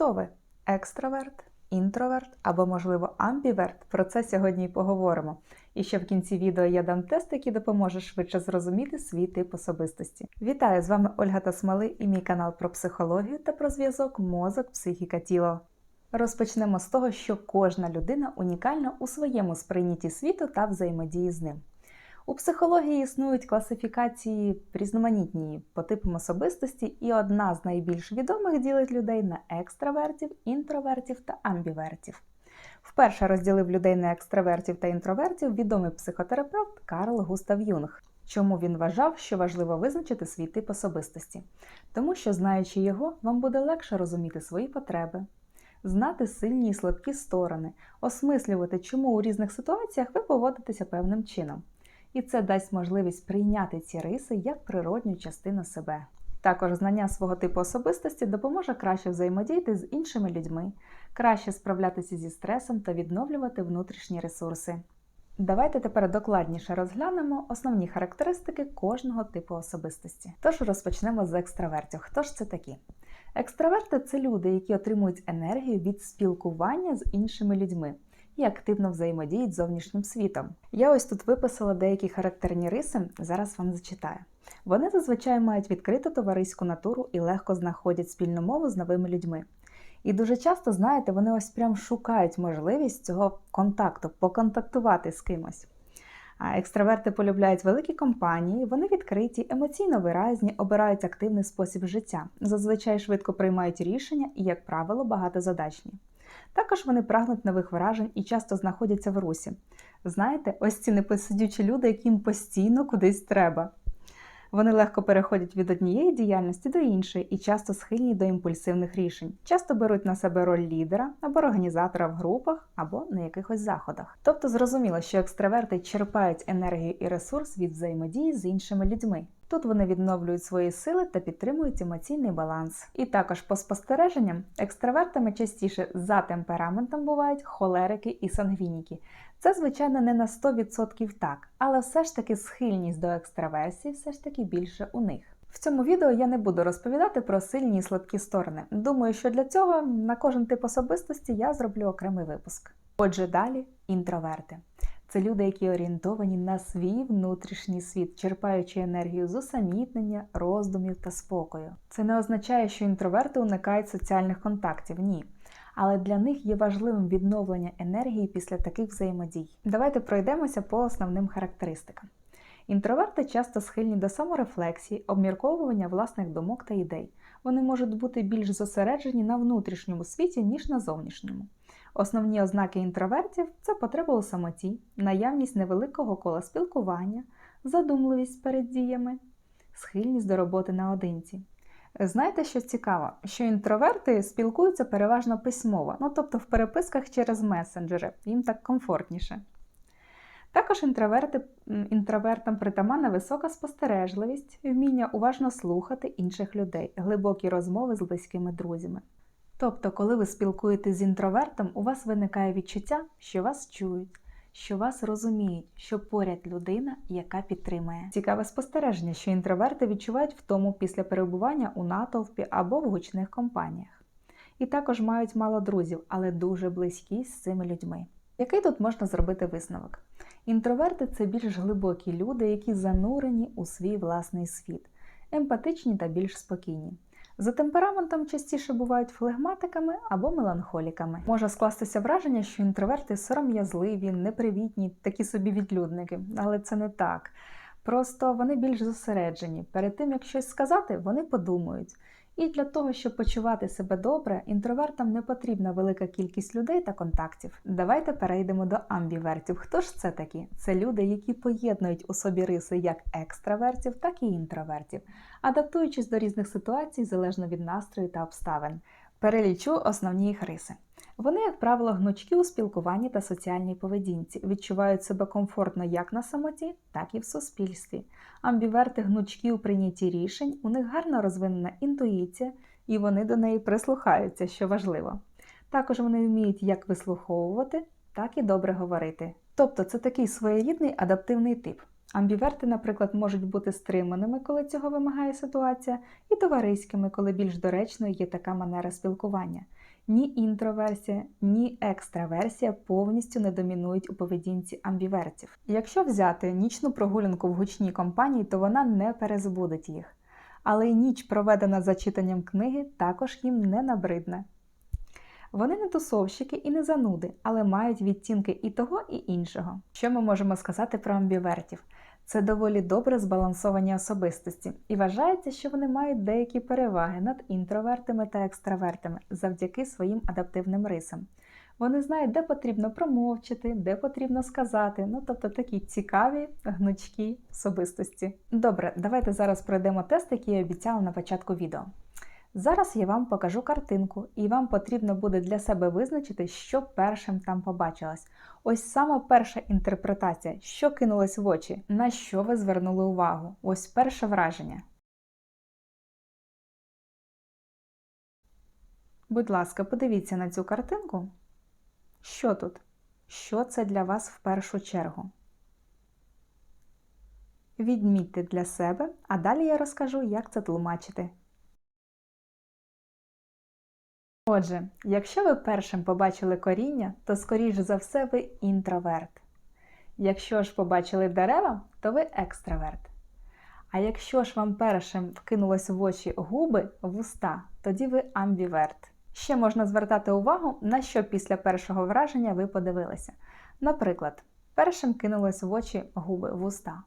Хто ви? Екстраверт, інтроверт або, можливо, амбіверт? Про це сьогодні і поговоримо. І ще в кінці відео я дам тест, який допоможе швидше зрозуміти свій тип особистості. Вітаю! З вами Ольга Тасмали і мій канал про психологію та про зв'язок мозок, психіка, тіло. Розпочнемо з того, що кожна людина унікальна у своєму сприйнятті світу та взаємодії з ним. У психології існують класифікації різноманітні по типам особистості, і одна з найбільш відомих ділить людей на екстравертів, інтровертів та амбівертів. Вперше розділив людей на екстравертів та інтровертів відомий психотерапевт Карл Густав Юнг. Чому він вважав, що важливо визначити свій тип особистості? Тому що, знаючи його, вам буде легше розуміти свої потреби, знати сильні і слабкі сторони, осмислювати, чому у різних ситуаціях ви поводитеся певним чином. І це дасть можливість прийняти ці риси як природню частину себе. Також знання свого типу особистості допоможе краще взаємодіяти з іншими людьми, краще справлятися зі стресом та відновлювати внутрішні ресурси. Давайте тепер докладніше розглянемо основні характеристики кожного типу особистості. Тож розпочнемо з екстравертів. Хто ж це такі? Екстраверти це люди, які отримують енергію від спілкування з іншими людьми і активно взаємодіють з зовнішнім світом. Я ось тут виписала деякі характерні риси, зараз вам зачитаю. Вони зазвичай мають відкриту товариську натуру і легко знаходять спільну мову з новими людьми. І дуже часто, знаєте, вони ось прям шукають можливість цього контакту, поконтактувати з кимось. Екстраверти полюбляють великі компанії, вони відкриті, емоційно виразні, обирають активний спосіб життя, зазвичай швидко приймають рішення і, як правило, багатозадачні. Також вони прагнуть нових вражень і часто знаходяться в русі. Знаєте, ось ці непосидючі люди, яким постійно кудись треба. Вони легко переходять від однієї діяльності до іншої і часто схильні до імпульсивних рішень, часто беруть на себе роль лідера або організатора в групах або на якихось заходах. Тобто зрозуміло, що екстраверти черпають енергію і ресурс від взаємодії з іншими людьми. Тут вони відновлюють свої сили та підтримують емоційний баланс. І також по спостереженням, екстравертами частіше за темпераментом бувають холерики і сангвініки. Це, звичайно, не на 100% так, але все ж таки схильність до екстраверсії все ж таки більше у них. В цьому відео я не буду розповідати про сильні і слабкі сторони. Думаю, що для цього на кожен тип особистості я зроблю окремий випуск. Отже, далі інтроверти. Це люди, які орієнтовані на свій внутрішній світ, черпаючи енергію з усамітнення, роздумів та спокою. Це не означає, що інтроверти уникають соціальних контактів, ні. Але для них є важливим відновлення енергії після таких взаємодій. Давайте пройдемося по основним характеристикам. Інтроверти часто схильні до саморефлексії, обмірковування власних думок та ідей. Вони можуть бути більш зосереджені на внутрішньому світі, ніж на зовнішньому. Основні ознаки інтровертів це потреба у самоті, наявність невеликого кола спілкування, задумливість перед діями, схильність до роботи наодинці. Знаєте, що цікаво? Що інтроверти спілкуються переважно письмово, ну тобто в переписках через месенджери, їм так комфортніше. Також інтроверти, інтровертам притаманна висока спостережливість, вміння уважно слухати інших людей, глибокі розмови з близькими друзями. Тобто, коли ви спілкуєтесь з інтровертом, у вас виникає відчуття, що вас чують, що вас розуміють, що поряд людина, яка підтримує. Цікаве спостереження, що інтроверти відчувають втому після перебування у натовпі або в гучних компаніях. І також мають мало друзів, але дуже близькі з цими людьми. Який тут можна зробити висновок? Інтроверти це більш глибокі люди, які занурені у свій власний світ, емпатичні та більш спокійні. За темпераментом частіше бувають флегматиками або меланхоліками. Може скластися враження, що інтроверти сором'язливі, непривітні, такі собі відлюдники, але це не так. Просто вони більш зосереджені. Перед тим як щось сказати, вони подумають. І для того, щоб почувати себе добре, інтровертам не потрібна велика кількість людей та контактів. Давайте перейдемо до амбівертів. Хто ж це такі? Це люди, які поєднують у собі риси як екстравертів, так і інтровертів, адаптуючись до різних ситуацій залежно від настрою та обставин. Перелічу основні їх риси. Вони, як правило, гнучкі у спілкуванні та соціальній поведінці, відчувають себе комфортно як на самоті, так і в суспільстві. Амбіверти гнучкі у прийнятті рішень, у них гарно розвинена інтуїція, і вони до неї прислухаються, що важливо. Також вони вміють як вислуховувати, так і добре говорити. Тобто це такий своєрідний адаптивний тип. Амбіверти, наприклад, можуть бути стриманими, коли цього вимагає ситуація, і товариськими, коли більш доречною є така манера спілкування. Ні інтроверсія, ні екстраверсія повністю не домінують у поведінці амбівертів. Якщо взяти нічну прогулянку в гучній компанії, то вона не перезбудить їх. Але й ніч, проведена за читанням книги, також їм не набридне. Вони не тусовщики і не зануди, але мають відтінки і того, і іншого. Що ми можемо сказати про амбівертів? Це доволі добре збалансовані особистості, і вважається, що вони мають деякі переваги над інтровертами та екстравертами завдяки своїм адаптивним рисам. Вони знають, де потрібно промовчати, де потрібно сказати, ну тобто такі цікаві гнучкі особистості. Добре, давайте зараз пройдемо тест, який я обіцяла на початку відео. Зараз я вам покажу картинку, і вам потрібно буде для себе визначити, що першим там побачилось. Ось саме перша інтерпретація, що кинулось в очі, на що ви звернули увагу. Ось перше враження. Будь ласка, подивіться на цю картинку. Що тут? Що це для вас в першу чергу? Відмітьте для себе, а далі я розкажу, як це тлумачити. Отже, якщо ви першим побачили коріння, то скоріш за все ви інтроверт. Якщо ж побачили дерева, то ви екстраверт. А якщо ж вам першим вкинулось в очі губи, вуста, тоді ви амбіверт. Ще можна звертати увагу, на що після першого враження ви подивилися. Наприклад, першим кинулось в очі губи вуста.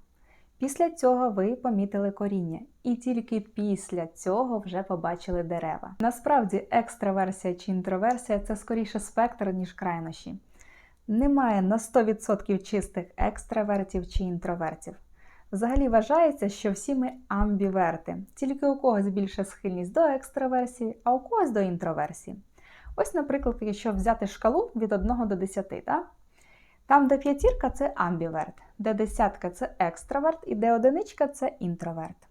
Після цього ви помітили коріння, і тільки після цього вже побачили дерева. Насправді, екстраверсія чи інтроверсія це скоріше спектр, ніж крайнощі. Немає на 100% чистих екстравертів чи інтровертів. Взагалі вважається, що всі ми амбіверти, тільки у когось більша схильність до екстраверсії, а у когось до інтроверсії. Ось, наприклад, якщо взяти шкалу від 1 до 10, так? Там, де п'ятірка це амбіверт, де десятка це екстраверт і де одиничка це інтроверт.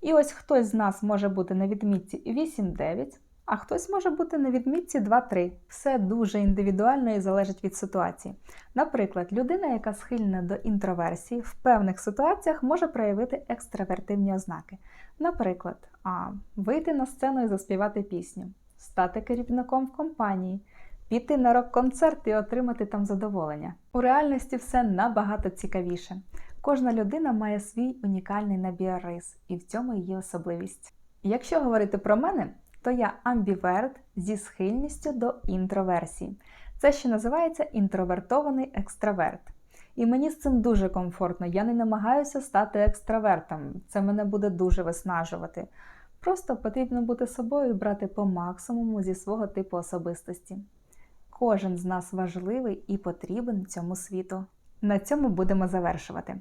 І ось хтось з нас може бути на відмітці 8-9, а хтось може бути на відмітці 2-3. Все дуже індивідуально і залежить від ситуації. Наприклад, людина, яка схильна до інтроверсії, в певних ситуаціях може проявити екстравертивні ознаки. Наприклад, а, вийти на сцену і заспівати пісню, стати керівником в компанії піти на рок-концерт і отримати там задоволення. У реальності все набагато цікавіше. Кожна людина має свій унікальний набір рис, і в цьому її особливість. Якщо говорити про мене, то я амбіверт зі схильністю до інтроверсії. Це ще називається інтровертований екстраверт. І мені з цим дуже комфортно. Я не намагаюся стати екстравертом. Це мене буде дуже виснажувати. Просто потрібно бути собою і брати по максимуму зі свого типу особистості. Кожен з нас важливий і потрібен цьому світу. На цьому будемо завершувати.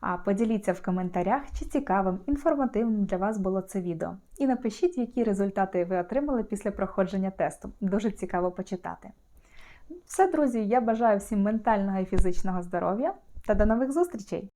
А поділіться в коментарях, чи цікавим, інформативним для вас було це відео. І напишіть, які результати ви отримали після проходження тесту. Дуже цікаво почитати. Все, друзі, я бажаю всім ментального і фізичного здоров'я та до нових зустрічей!